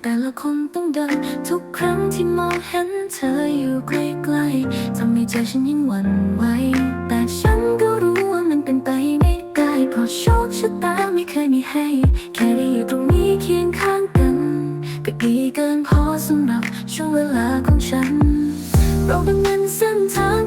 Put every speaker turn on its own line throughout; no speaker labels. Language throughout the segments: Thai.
ส้นแต่ละคนต้องเดิน ทุกครั้งที่มองเห็นเธออยู่ใกล้ๆทำให้ใจฉันยิ่งหวั่นไหวแต่ฉันก็รู้ว่ามันเป็นไปไม่ได้เพราะโชคชะตาไม่เคยมีให้ แค่ได้อยู่ตรงนี้เคียงข้างกันก็ดีเกินพอสำหรับช่วงเวลาของฉัน เราเป็นเหมือนเส้นทาง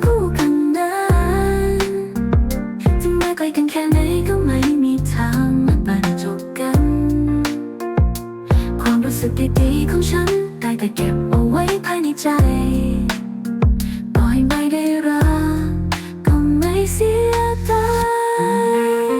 สึกดีๆของฉัน ได้แต่เก็บเอาไว้ภายในใจต่อให้ไม่ได้รักก็ไม่เสียดาย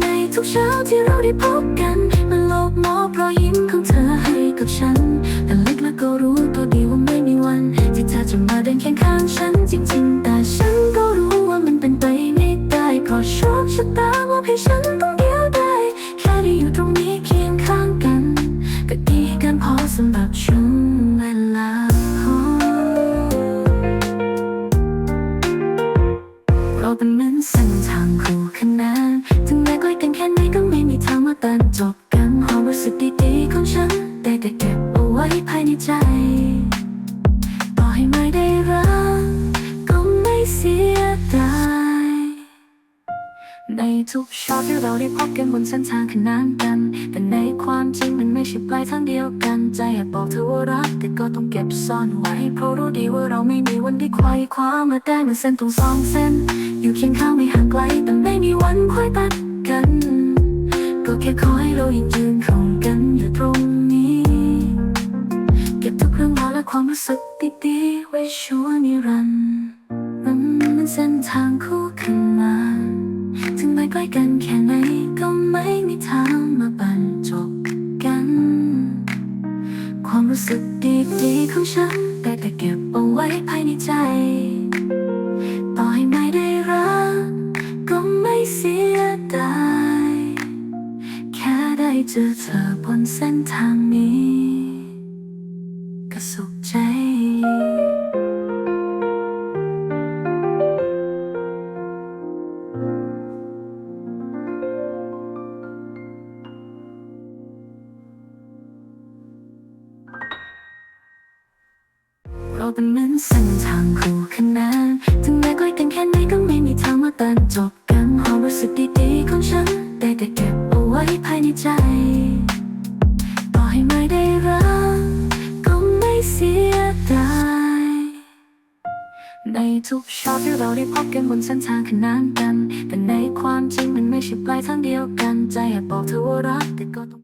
ในทุกเช้าที่เราได้พบกัน มันโลบมอบรอยยิ้มของเธอให้กับฉัน แต่ลึกๆก็รู้ตัวดีว่าไม่มีวัน ที่เธอจะมาเดินเคียงข้างฉันจริงๆางคู่ขนานถึงแม้ใกล้กันแค่ไหนก็ไม่มีทางมาตัดจบกันความรู้สึกดีๆของฉันได้แต่เก็บเอาไว้ภายในใจ ต่อให้ไม่ได้รักก็ไม่เสียดายในทุกช็อตที่เราได้พบกันบนเส้นทางขนานกัน แต่ในความจริงมันไม่ใช่ปลายทางเดียวกัน ใจอยากบอกเธอว่ารัก แต่ก็ต้องเก็บซ่อนไว้ เพราะรู้ดีว่าเราไม่มีวันได้ไขว่คว้ามาได้เหมือนเส้นตรงสองเส้น อยู่เคียงข้างไม่ห่างไกลแต่ไม่มีวันค่อยตัดกัน ก็แค่ขอให้เรายังยืนคงกันอยู่ตรงนี้ เก็บทุกเรื่องราวและความรู้สึกดีๆไว้ชั่วนิรันดร์มันเป็นเส้นทางคู่กันมา ถึงไม่ใกล้กันแค่ไหนก็ไม่มีทางมาบรรจบกัน ความรู้สึกดีๆของฉันได้แต่เก็บเอาไว้ภายในใจ เจอเธอบนเส้นทางนี้ ก็สุขใจ เราเป็นเหมือนเส้นทางคู่ขนานถึงแม้ใกล้กันแค่ไหนก็ไม่มีทางมาตัดจบกันความรู้สึกดี ในทุกช็อตที่เราได้พบกันบนเส้นทางขนานกัน แต่ในความจริงมันไม่ใช่ปลายทางเดียวกัน ใจอยากบอกเธอว่ารักแต่ก็ต้อง